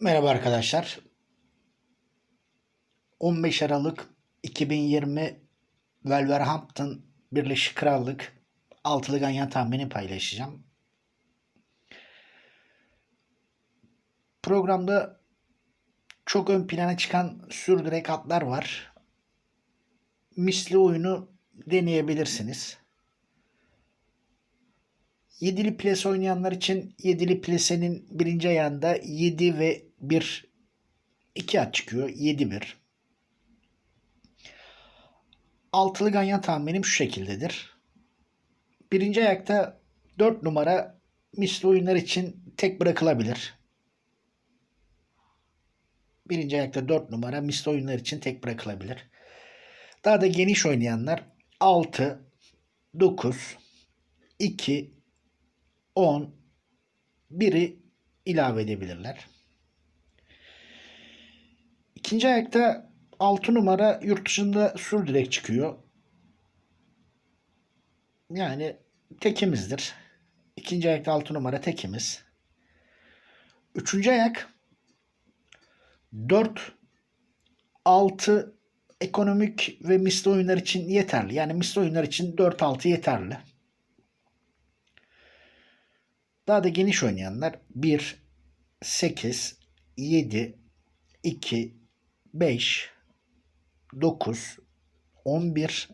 Merhaba arkadaşlar. 15 Aralık 2020 Wolverhampton Birleşik Krallık altılı ganyan tahmini paylaşacağım. Programda çok ön plana çıkan sürdürek atlar var. Misli oyunu deneyebilirsiniz. Yedili ples oynayanlar için yedili plesenin birinci ayağında 7 ve 1 2 at çıkıyor. 7-1. Altılı ganyan tahminim şu şekildedir. Birinci ayakta 4 numara misli oyunlar için tek bırakılabilir. Birinci ayakta 4 numara misli oyunlar için tek bırakılabilir. Daha da geniş oynayanlar 6, 9, 2, 10 biri ilave edebilirler. İkinci ayakta 6 numara yurt dışında sürdürek çıkıyor. Yani tekimizdir. İkinci ayakta 6 numara tekimiz. Üçüncü ayak 4 6 ekonomik ve misli oyunlar için yeterli. Yani misli oyunlar için 4-6 yeterli. Daha da geniş oynayanlar 1, 8, 7, 2, 5, 9, 11,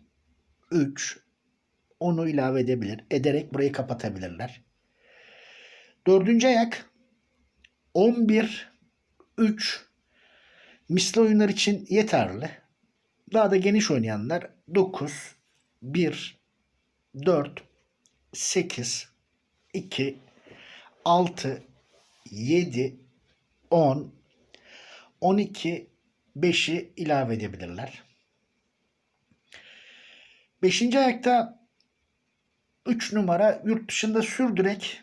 3, 10'u ilave edebilir. Ederek burayı kapatabilirler. Dördüncü ayak 11, 3 misli oyunlar için yeterli. Daha da geniş oynayanlar 9, 1, 4, 8, 2, 6, 7, 10, 12, 5'i ilave edebilirler. Beşinci ayakta 3 numara yurt dışında sürdürek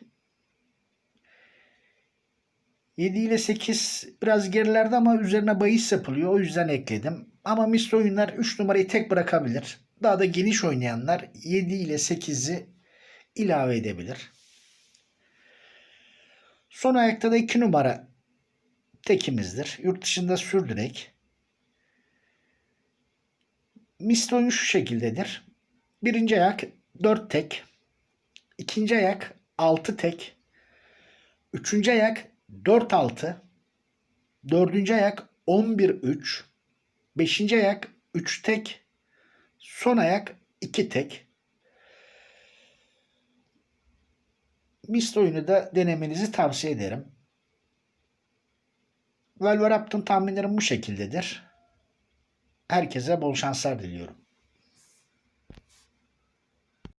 7 ile 8 biraz gerilerde ama üzerine bahis yapılıyor. O yüzden ekledim. Ama misli oyunlar 3 numarayı tek bırakabilir. Daha da geniş oynayanlar 7 ile 8'i ilave edebilir. Son ayakta da 2 numara tekimizdir. Yurt dışında sürdürek. Misli oyun şu şekildedir. Birinci ayak 4 tek. ikinci ayak 6 tek. Üçüncü ayak 4-6. Dördüncü ayak 11-3. Beşinci ayak 3 tek. Son ayak 2 tek. Mist oyunu da denemenizi tavsiye ederim. Wolverhampton tahminlerim bu şekildedir. Herkese bol şanslar diliyorum.